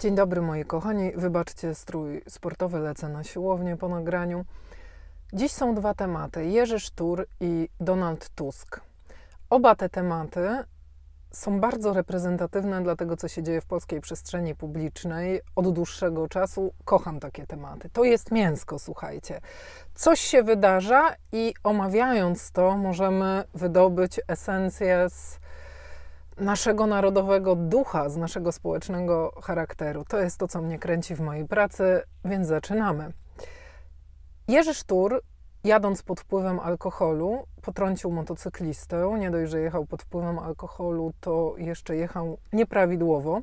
Dzień dobry moi kochani, wybaczcie strój sportowy, lecę na siłownię po nagraniu. Dziś są dwa tematy, Jerzy Sztur i Donald Tusk. Oba te tematy są bardzo reprezentatywne dla tego, co się dzieje w polskiej przestrzeni publicznej od dłuższego czasu. Kocham takie tematy. To jest mięsko, słuchajcie. Coś się wydarza i omawiając to, możemy wydobyć esencję z naszego narodowego ducha, z naszego społecznego charakteru. To jest to, co mnie kręci w mojej pracy, więc zaczynamy. Jerzy Sztur, jadąc pod wpływem alkoholu, potrącił motocyklistę. Nie dość, że jechał pod wpływem alkoholu, to jeszcze jechał nieprawidłowo.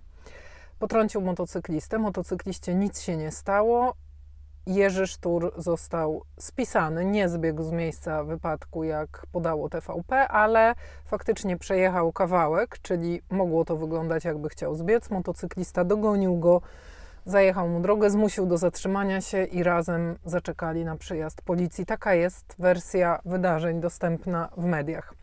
Potrącił motocyklistę. Motocykliście nic się nie stało. Jerzy Sztur został spisany, nie zbiegł z miejsca wypadku, jak podało TVP, ale faktycznie przejechał kawałek, czyli mogło to wyglądać, jakby chciał zbiec. Motocyklista dogonił go, zajechał mu drogę, zmusił do zatrzymania się i razem zaczekali na przyjazd policji. Taka jest wersja wydarzeń dostępna w mediach.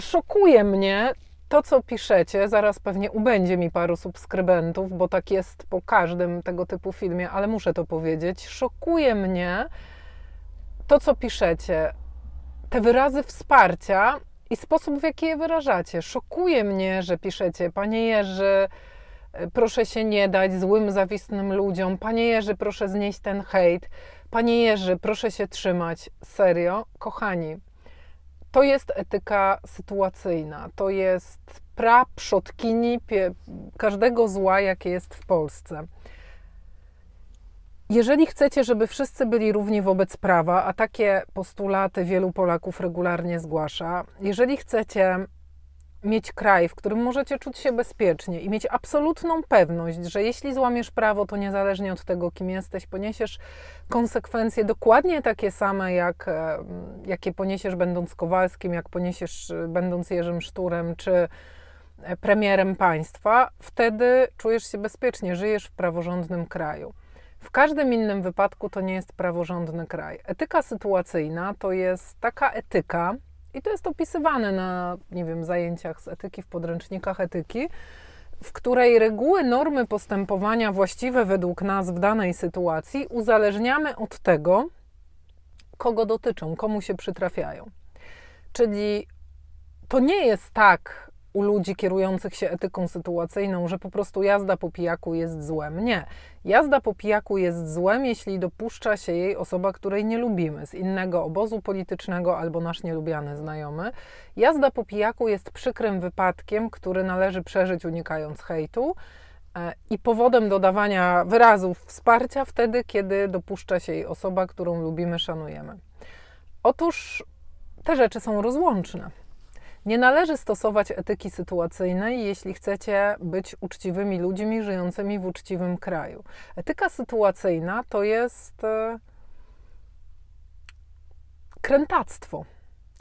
Szokuje mnie to, co piszecie, zaraz pewnie ubędzie mi paru subskrybentów, bo tak jest po każdym tego typu filmie, ale muszę to powiedzieć. Szokuje mnie to, co piszecie, te wyrazy wsparcia i sposób, w jaki je wyrażacie. Szokuje mnie, że piszecie, panie Jerzy, proszę się nie dać złym, zawistnym ludziom. Panie Jerzy, proszę znieść ten hejt. Panie Jerzy, proszę się trzymać. Serio, kochani, to jest etyka sytuacyjna. To jest pra przodkini każdego zła, jakie jest w Polsce. Jeżeli chcecie, żeby wszyscy byli równi wobec prawa, a takie postulaty wielu Polaków regularnie zgłasza, jeżeli chcecie mieć kraj, w którym możecie czuć się bezpiecznie i mieć absolutną pewność, że jeśli złamiesz prawo, to niezależnie od tego, kim jesteś, poniesiesz konsekwencje dokładnie takie same, jak, e, jakie poniesiesz będąc Kowalskim, jak poniesiesz e, będąc Jerzym Szturem, czy e, premierem państwa, wtedy czujesz się bezpiecznie, żyjesz w praworządnym kraju. W każdym innym wypadku to nie jest praworządny kraj. Etyka sytuacyjna to jest taka etyka, i to jest opisywane na, nie wiem, zajęciach z etyki, w podręcznikach etyki, w której reguły, normy postępowania właściwe według nas w danej sytuacji uzależniamy od tego, kogo dotyczą, komu się przytrafiają. Czyli to nie jest tak, u ludzi kierujących się etyką sytuacyjną, że po prostu jazda po pijaku jest złem. Nie. Jazda po pijaku jest złem, jeśli dopuszcza się jej osoba, której nie lubimy, z innego obozu politycznego albo nasz nielubiany znajomy. Jazda po pijaku jest przykrym wypadkiem, który należy przeżyć unikając hejtu e, i powodem dodawania wyrazów wsparcia wtedy, kiedy dopuszcza się jej osoba, którą lubimy, szanujemy. Otóż te rzeczy są rozłączne. Nie należy stosować etyki sytuacyjnej, jeśli chcecie być uczciwymi ludźmi żyjącymi w uczciwym kraju. Etyka sytuacyjna to jest e, krętactwo.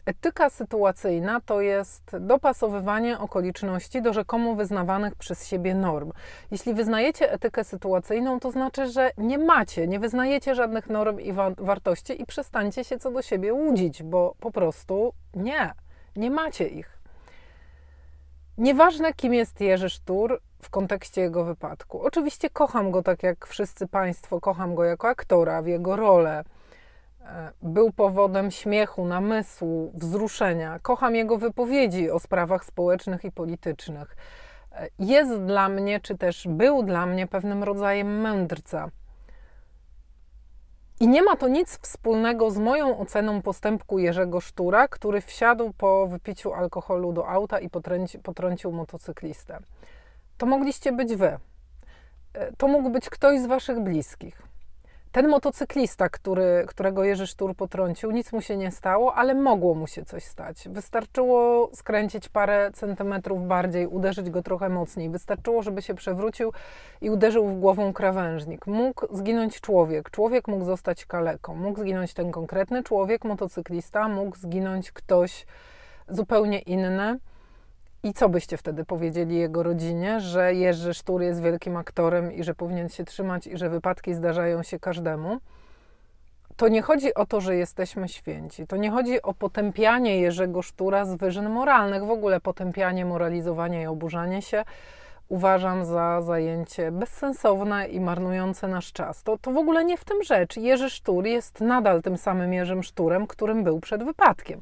Etyka sytuacyjna to jest dopasowywanie okoliczności do rzekomo wyznawanych przez siebie norm. Jeśli wyznajecie etykę sytuacyjną, to znaczy, że nie macie, nie wyznajecie żadnych norm i wa wartości i przestańcie się co do siebie łudzić, bo po prostu nie. Nie macie ich. Nieważne, kim jest Jerzy Sztur w kontekście jego wypadku. Oczywiście kocham go tak jak wszyscy Państwo, kocham go jako aktora, w jego rolę. E, był powodem śmiechu, namysłu, wzruszenia. Kocham jego wypowiedzi o sprawach społecznych i politycznych. E, jest dla mnie, czy też był dla mnie pewnym rodzajem mędrca i nie ma to nic wspólnego z moją oceną postępku Jerzego Sztura, który wsiadł po wypiciu alkoholu do auta i potrąci, potrącił motocyklistę. To mogliście być wy. E, to mógł być ktoś z waszych bliskich. Ten motocyklista, który, którego Jerzy Sztur potrącił, nic mu się nie stało, ale mogło mu się coś stać. Wystarczyło skręcić parę centymetrów bardziej, uderzyć go trochę mocniej. Wystarczyło, żeby się przewrócił i uderzył w głową krawężnik. Mógł zginąć człowiek, człowiek mógł zostać kaleką, mógł zginąć ten konkretny człowiek, motocyklista, mógł zginąć ktoś zupełnie inny. I co byście wtedy powiedzieli jego rodzinie, że Jerzy Sztur jest wielkim aktorem i że powinien się trzymać i że wypadki zdarzają się każdemu? To nie chodzi o to, że jesteśmy święci. To nie chodzi o potępianie Jerzego Sztura z wyżyn moralnych, w ogóle potępianie, moralizowanie i oburzanie się. uważam za zajęcie bezsensowne i marnujące nasz czas. To, to w ogóle nie w tym rzecz. Jerzy Sztur jest nadal tym samym Jerzym Szturem, którym był przed wypadkiem.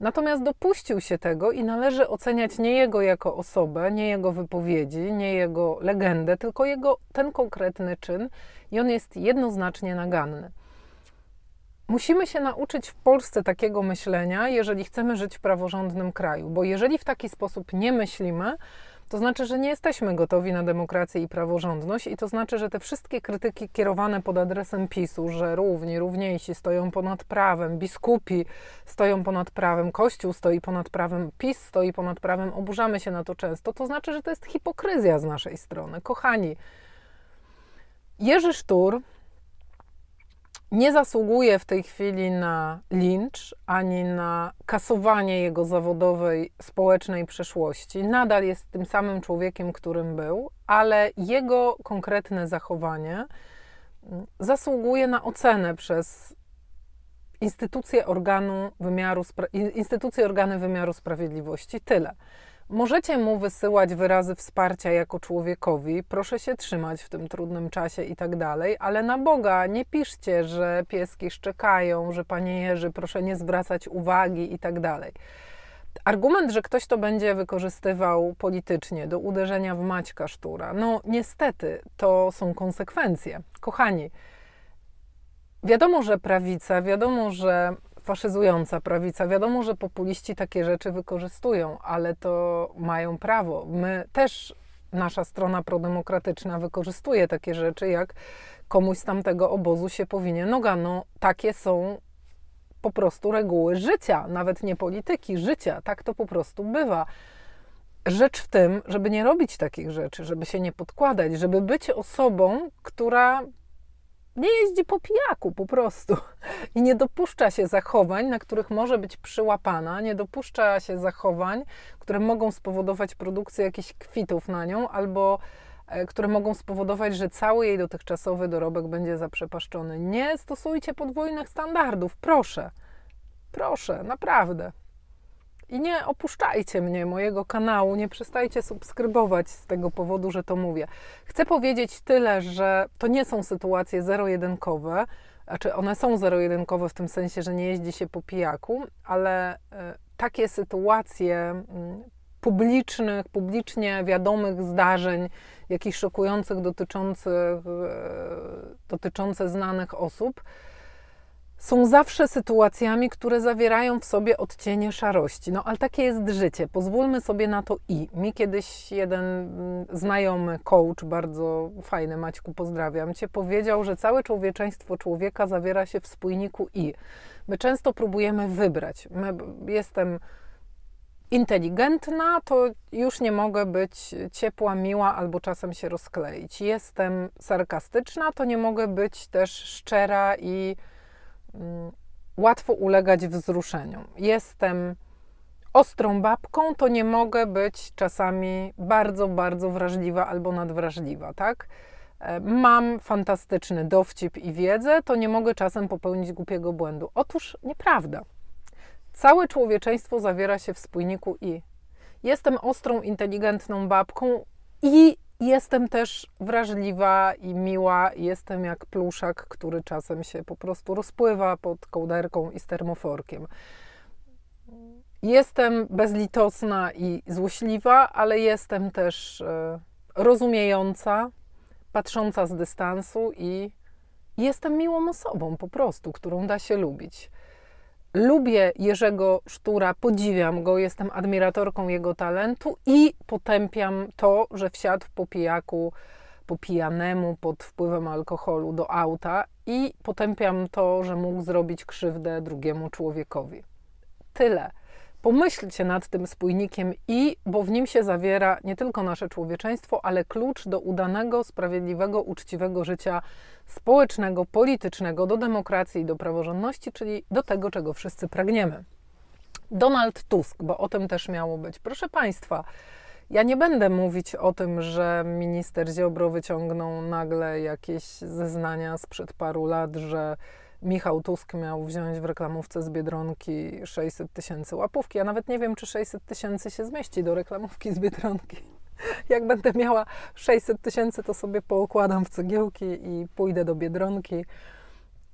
Natomiast dopuścił się tego i należy oceniać nie jego jako osobę, nie jego wypowiedzi, nie jego legendę, tylko jego ten konkretny czyn i on jest jednoznacznie naganny. Musimy się nauczyć w Polsce takiego myślenia, jeżeli chcemy żyć w praworządnym kraju, bo jeżeli w taki sposób nie myślimy, to znaczy, że nie jesteśmy gotowi na demokrację i praworządność, i to znaczy, że te wszystkie krytyki kierowane pod adresem PiSu, że równi, równiejsi stoją ponad prawem, biskupi stoją ponad prawem, Kościół stoi ponad prawem, PiS stoi ponad prawem, oburzamy się na to często, to znaczy, że to jest hipokryzja z naszej strony. Kochani, Jerzy Sztur nie zasługuje w tej chwili na lincz ani na kasowanie jego zawodowej, społecznej przeszłości. Nadal jest tym samym człowiekiem, którym był, ale jego konkretne zachowanie mm, zasługuje na ocenę przez instytucje organu wymiaru, instytucje organy wymiaru sprawiedliwości. Tyle. Możecie mu wysyłać wyrazy wsparcia jako człowiekowi, proszę się trzymać w tym trudnym czasie i tak dalej, ale na Boga nie piszcie, że pieski szczekają, że panie Jerzy, proszę nie zwracać uwagi i tak dalej. Argument, że ktoś to będzie wykorzystywał politycznie do uderzenia w Maćka Sztura, no niestety to są konsekwencje. Kochani, wiadomo, że prawica, wiadomo, że faszyzująca prawica. Wiadomo, że populiści takie rzeczy wykorzystują, ale to mają prawo. My też, nasza strona prodemokratyczna wykorzystuje takie rzeczy, jak komuś z tamtego obozu się powinien noga. No, takie są po prostu reguły życia, nawet nie polityki, życia. Tak to po prostu bywa. Rzecz w tym, żeby nie robić takich rzeczy, żeby się nie podkładać, żeby być osobą, która nie jeździ po pijaku po prostu i nie dopuszcza się zachowań, na których może być przyłapana, nie dopuszcza się zachowań, które mogą spowodować produkcję jakichś kwitów na nią albo e, które mogą spowodować, że cały jej dotychczasowy dorobek będzie zaprzepaszczony. Nie stosujcie podwójnych standardów, proszę. Proszę, naprawdę. I nie opuszczajcie mnie, mojego kanału, nie przestajcie subskrybować z tego powodu, że to mówię. Chcę powiedzieć tyle, że to nie są sytuacje zero-jedynkowe, znaczy one są zero-jedynkowe w tym sensie, że nie jeździ się po pijaku, ale e, takie sytuacje mm, publicznych, publicznie wiadomych zdarzeń, jakichś szokujących dotyczących, e, dotyczące znanych osób, są zawsze sytuacjami, które zawierają w sobie odcienie szarości. No ale takie jest życie. Pozwólmy sobie na to i. Mi kiedyś jeden mm, znajomy coach, bardzo fajny, Maćku, pozdrawiam cię, powiedział, że całe człowieczeństwo człowieka zawiera się w spójniku i. My często próbujemy wybrać. My, jestem inteligentna, to już nie mogę być ciepła, miła albo czasem się rozkleić. Jestem sarkastyczna, to nie mogę być też szczera i łatwo ulegać wzruszeniom. Jestem ostrą babką, to nie mogę być czasami bardzo, bardzo wrażliwa albo nadwrażliwa, tak? E, mam fantastyczny dowcip i wiedzę, to nie mogę czasem popełnić głupiego błędu. Otóż nieprawda. Całe człowieczeństwo zawiera się w spójniku i. Jestem ostrą, inteligentną babką i Jestem też wrażliwa i miła. Jestem jak pluszak, który czasem się po prostu rozpływa pod kołderką i z termoforkiem. Jestem bezlitosna i złośliwa, ale jestem też e, rozumiejąca, patrząca z dystansu i jestem miłą osobą po prostu, którą da się lubić. Lubię Jerzego Sztura, podziwiam go, jestem admiratorką jego talentu i potępiam to, że wsiadł po pijaku, po pijanemu, pod wpływem alkoholu do auta i potępiam to, że mógł zrobić krzywdę drugiemu człowiekowi. Tyle. Pomyślcie nad tym spójnikiem i, bo w nim się zawiera nie tylko nasze człowieczeństwo, ale klucz do udanego, sprawiedliwego, uczciwego życia społecznego, politycznego, do demokracji i do praworządności, czyli do tego, czego wszyscy pragniemy. Donald Tusk, bo o tym też miało być. Proszę Państwa, ja nie będę mówić o tym, że minister Ziobro wyciągnął nagle jakieś zeznania sprzed paru lat, że Michał Tusk miał wziąć w reklamówce z Biedronki 600 tysięcy łapówki. Ja nawet nie wiem, czy 600 tysięcy się zmieści do reklamówki z Biedronki. Jak będę miała 600 tysięcy, to sobie poukładam w cegiełki i pójdę do Biedronki.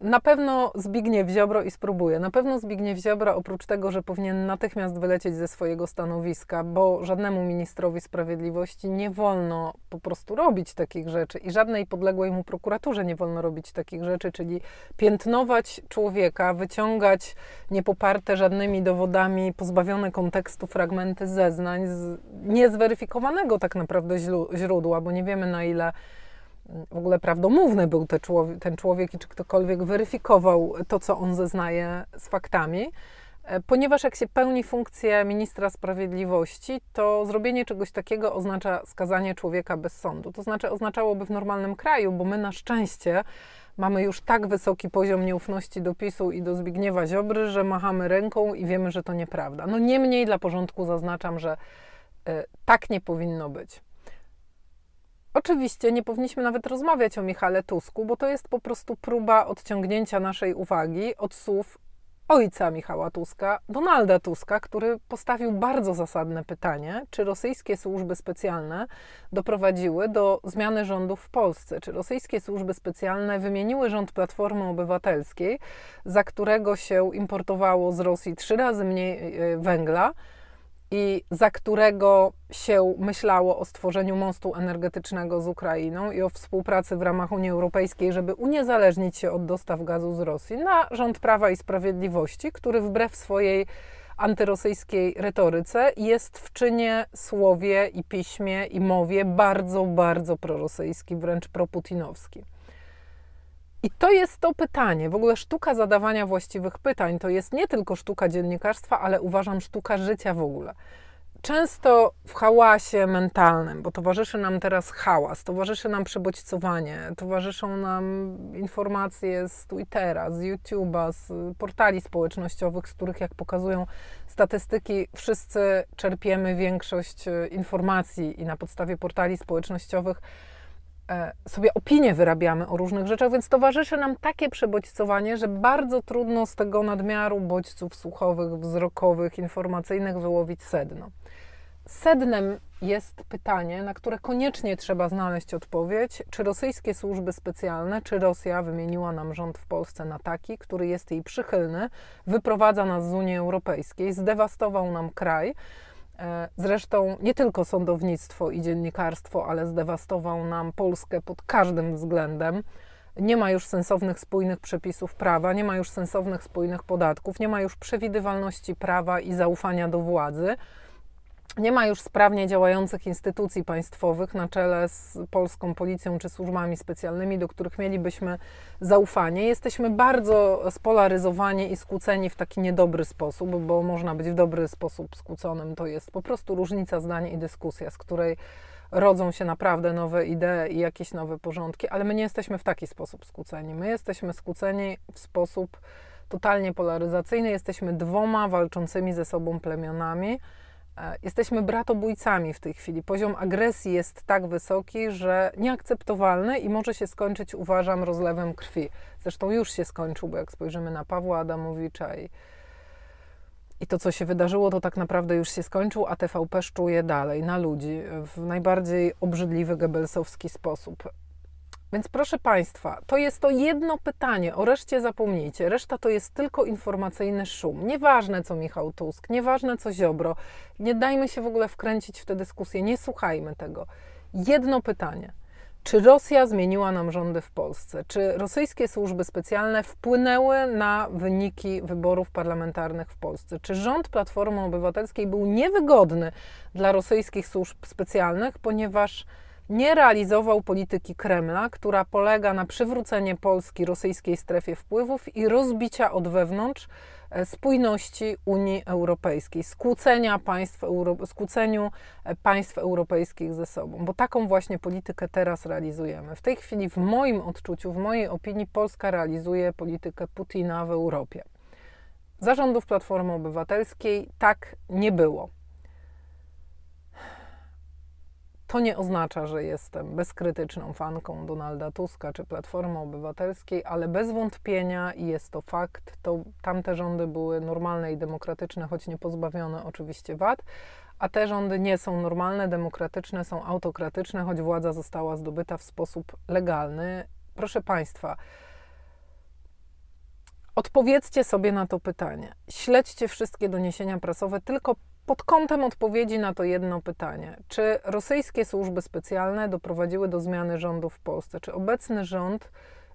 Na pewno Zbigniew Ziobro i spróbuję. Na pewno Zbigniew Ziobro, oprócz tego, że powinien natychmiast wylecieć ze swojego stanowiska, bo żadnemu ministrowi sprawiedliwości nie wolno po prostu robić takich rzeczy i żadnej podległej mu prokuraturze nie wolno robić takich rzeczy, czyli piętnować człowieka, wyciągać niepoparte żadnymi dowodami, pozbawione kontekstu fragmenty zeznań z niezweryfikowanego tak naprawdę źródła, bo nie wiemy na ile w ogóle prawdomówny był te człowiek, ten człowiek i czy ktokolwiek weryfikował to, co on zeznaje z faktami. E, ponieważ jak się pełni funkcję ministra sprawiedliwości, to zrobienie czegoś takiego oznacza skazanie człowieka bez sądu. To znaczy oznaczałoby w normalnym kraju, bo my na szczęście mamy już tak wysoki poziom nieufności do PiSu i do Zbigniewa Ziobry, że machamy ręką i wiemy, że to nieprawda. No niemniej dla porządku zaznaczam, że y, tak nie powinno być. Oczywiście nie powinniśmy nawet rozmawiać o Michale Tusku, bo to jest po prostu próba odciągnięcia naszej uwagi od słów ojca Michała Tuska, Donalda Tuska, który postawił bardzo zasadne pytanie, czy rosyjskie służby specjalne doprowadziły do zmiany rządu w Polsce, czy rosyjskie służby specjalne wymieniły rząd Platformy Obywatelskiej, za którego się importowało z Rosji trzy razy mniej e, węgla, i za którego się myślało o stworzeniu mostu energetycznego z Ukrainą i o współpracy w ramach Unii Europejskiej, żeby uniezależnić się od dostaw gazu z Rosji, na rząd Prawa i Sprawiedliwości, który wbrew swojej antyrosyjskiej retoryce jest w czynie, słowie i piśmie i mowie bardzo, bardzo prorosyjski, wręcz proputinowski. I to jest to pytanie. W ogóle sztuka zadawania właściwych pytań to jest nie tylko sztuka dziennikarstwa, ale uważam sztuka życia w ogóle. Często w hałasie mentalnym, bo towarzyszy nam teraz hałas, towarzyszy nam przebodźcowanie, towarzyszą nam informacje z Twittera, z YouTube'a, z portali społecznościowych, z których, jak pokazują statystyki, wszyscy czerpiemy większość e, informacji i na podstawie portali społecznościowych sobie opinie wyrabiamy o różnych rzeczach, więc towarzyszy nam takie przebodźcowanie, że bardzo trudno z tego nadmiaru bodźców słuchowych, wzrokowych, informacyjnych wyłowić sedno. Sednem jest pytanie, na które koniecznie trzeba znaleźć odpowiedź, czy rosyjskie służby specjalne, czy Rosja wymieniła nam rząd w Polsce na taki, który jest jej przychylny, wyprowadza nas z Unii Europejskiej, zdewastował nam kraj, E, zresztą nie tylko sądownictwo i dziennikarstwo, ale zdewastował nam Polskę pod każdym względem. Nie ma już sensownych, spójnych przepisów prawa, nie ma już sensownych, spójnych podatków, nie ma już przewidywalności prawa i zaufania do władzy. Nie ma już sprawnie działających instytucji państwowych na czele z polską policją czy służbami specjalnymi, do których mielibyśmy zaufanie. Jesteśmy bardzo spolaryzowani i skłóceni w taki niedobry sposób, bo można być w dobry sposób skłóconym. To jest po prostu różnica zdań i dyskusja, z której rodzą się naprawdę nowe idee i jakieś nowe porządki, ale my nie jesteśmy w taki sposób skłóceni. My jesteśmy skłóceni w sposób totalnie polaryzacyjny. Jesteśmy dwoma walczącymi ze sobą plemionami jesteśmy bratobójcami w tej chwili. Poziom agresji jest tak wysoki, że nieakceptowalny i może się skończyć, uważam, rozlewem krwi. Zresztą już się skończył, bo jak spojrzymy na Pawła Adamowicza i, i to, co się wydarzyło, to tak naprawdę już się skończył, a TVP szczuje dalej na ludzi w najbardziej obrzydliwy, gebelsowski sposób. Więc proszę Państwa, to jest to jedno pytanie, o reszcie zapomnijcie. Reszta to jest tylko informacyjny szum. Nieważne co Michał Tusk, nieważne co Ziobro. Nie dajmy się w ogóle wkręcić w tę dyskusję, nie słuchajmy tego. Jedno pytanie. Czy Rosja zmieniła nam rządy w Polsce? Czy rosyjskie służby specjalne wpłynęły na wyniki wyborów parlamentarnych w Polsce? Czy rząd Platformy Obywatelskiej był niewygodny dla rosyjskich służb specjalnych, ponieważ nie realizował polityki Kremla, która polega na przywróceniu Polski rosyjskiej strefie wpływów i rozbicia od wewnątrz e, spójności Unii Europejskiej, skłócenia państw, skłóceniu e, państw europejskich ze sobą, bo taką właśnie politykę teraz realizujemy. W tej chwili, w moim odczuciu, w mojej opinii, Polska realizuje politykę Putina w Europie. Zarządów Platformy Obywatelskiej tak nie było. To nie oznacza, że jestem bezkrytyczną fanką Donalda Tuska czy Platformy Obywatelskiej, ale bez wątpienia jest to fakt, to tamte rządy były normalne i demokratyczne, choć nie pozbawione oczywiście wad, a te rządy nie są normalne, demokratyczne, są autokratyczne, choć władza została zdobyta w sposób legalny. Proszę Państwa, odpowiedzcie sobie na to pytanie. Śledźcie wszystkie doniesienia prasowe tylko pod kątem odpowiedzi na to jedno pytanie. Czy rosyjskie służby specjalne doprowadziły do zmiany rządu w Polsce? Czy obecny rząd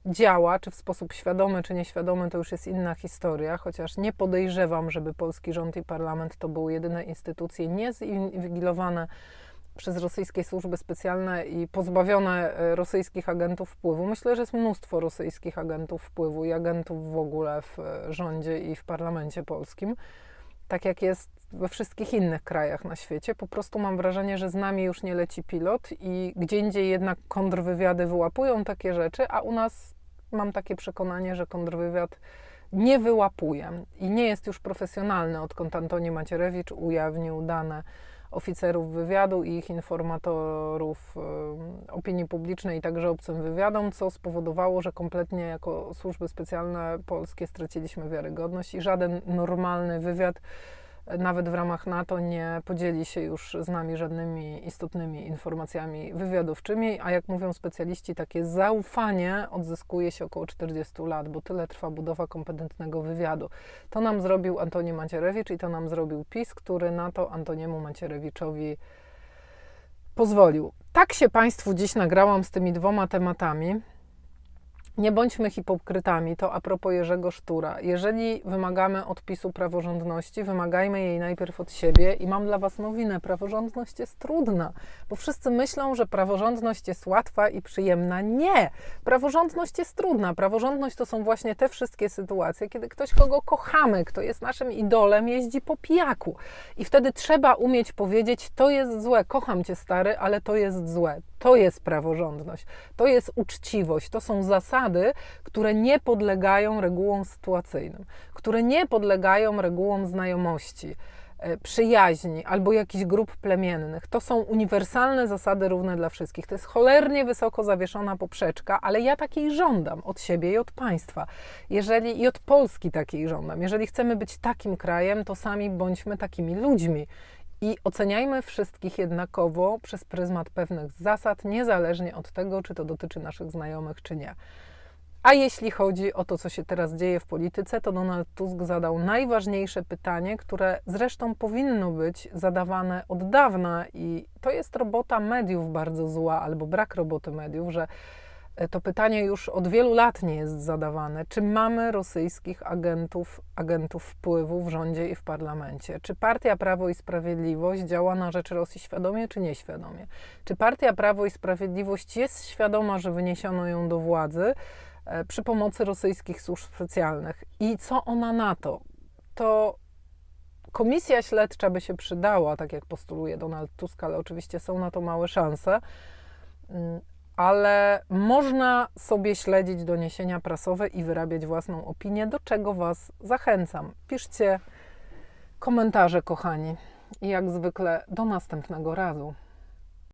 działa, czy w sposób świadomy, czy nieświadomy, to już jest inna historia, chociaż nie podejrzewam, żeby polski rząd i parlament to były jedyne instytucje niezinwigilowane przez rosyjskie służby specjalne i pozbawione e, rosyjskich agentów wpływu. Myślę, że jest mnóstwo rosyjskich agentów wpływu i agentów w ogóle w e, rządzie i w parlamencie polskim. Tak jak jest we wszystkich innych krajach na świecie. Po prostu mam wrażenie, że z nami już nie leci pilot i gdzie indziej jednak kontrwywiady wyłapują takie rzeczy, a u nas mam takie przekonanie, że kontrwywiad nie wyłapuje i nie jest już profesjonalny, odkąd Antoni Macierewicz ujawnił dane oficerów wywiadu i ich informatorów opinii publicznej i także obcym wywiadom, co spowodowało, że kompletnie jako służby specjalne polskie straciliśmy wiarygodność i żaden normalny wywiad nawet w ramach NATO nie podzieli się już z nami żadnymi istotnymi informacjami wywiadowczymi, a jak mówią specjaliści, takie zaufanie odzyskuje się około 40 lat, bo tyle trwa budowa kompetentnego wywiadu. To nam zrobił Antoni Macierewicz i to nam zrobił PiS, który na to Antoniemu Macierewiczowi pozwolił. Tak się Państwu dziś nagrałam z tymi dwoma tematami. Nie bądźmy hipokrytami, to a propos Jerzego Sztura. Jeżeli wymagamy odpisu praworządności, wymagajmy jej najpierw od siebie i mam dla Was nowinę. Praworządność jest trudna, bo wszyscy myślą, że praworządność jest łatwa i przyjemna. Nie! Praworządność jest trudna. Praworządność to są właśnie te wszystkie sytuacje, kiedy ktoś, kogo kochamy, kto jest naszym idolem, jeździ po pijaku. I wtedy trzeba umieć powiedzieć, to jest złe, kocham Cię stary, ale to jest złe. To jest praworządność, to jest uczciwość, to są zasady, które nie podlegają regułom sytuacyjnym, które nie podlegają regułom znajomości, e, przyjaźni albo jakichś grup plemiennych. To są uniwersalne zasady równe dla wszystkich. To jest cholernie wysoko zawieszona poprzeczka, ale ja takiej żądam od siebie i od państwa. Jeżeli i od Polski takiej żądam. Jeżeli chcemy być takim krajem, to sami bądźmy takimi ludźmi. I oceniajmy wszystkich jednakowo przez pryzmat pewnych zasad, niezależnie od tego, czy to dotyczy naszych znajomych, czy nie. A jeśli chodzi o to, co się teraz dzieje w polityce, to Donald Tusk zadał najważniejsze pytanie, które zresztą powinno być zadawane od dawna, i to jest robota mediów bardzo zła, albo brak roboty mediów, że to pytanie już od wielu lat nie jest zadawane. Czy mamy rosyjskich agentów, agentów wpływu w rządzie i w parlamencie? Czy partia Prawo i Sprawiedliwość działa na rzecz Rosji świadomie czy nieświadomie? Czy partia Prawo i Sprawiedliwość jest świadoma, że wyniesiono ją do władzy e, przy pomocy rosyjskich służb specjalnych? I co ona na to? To komisja śledcza by się przydała, tak jak postuluje Donald Tusk, ale oczywiście są na to małe szanse mm, ale można sobie śledzić doniesienia prasowe i wyrabiać własną opinię, do czego Was zachęcam. Piszcie komentarze, kochani. I jak zwykle, do następnego razu.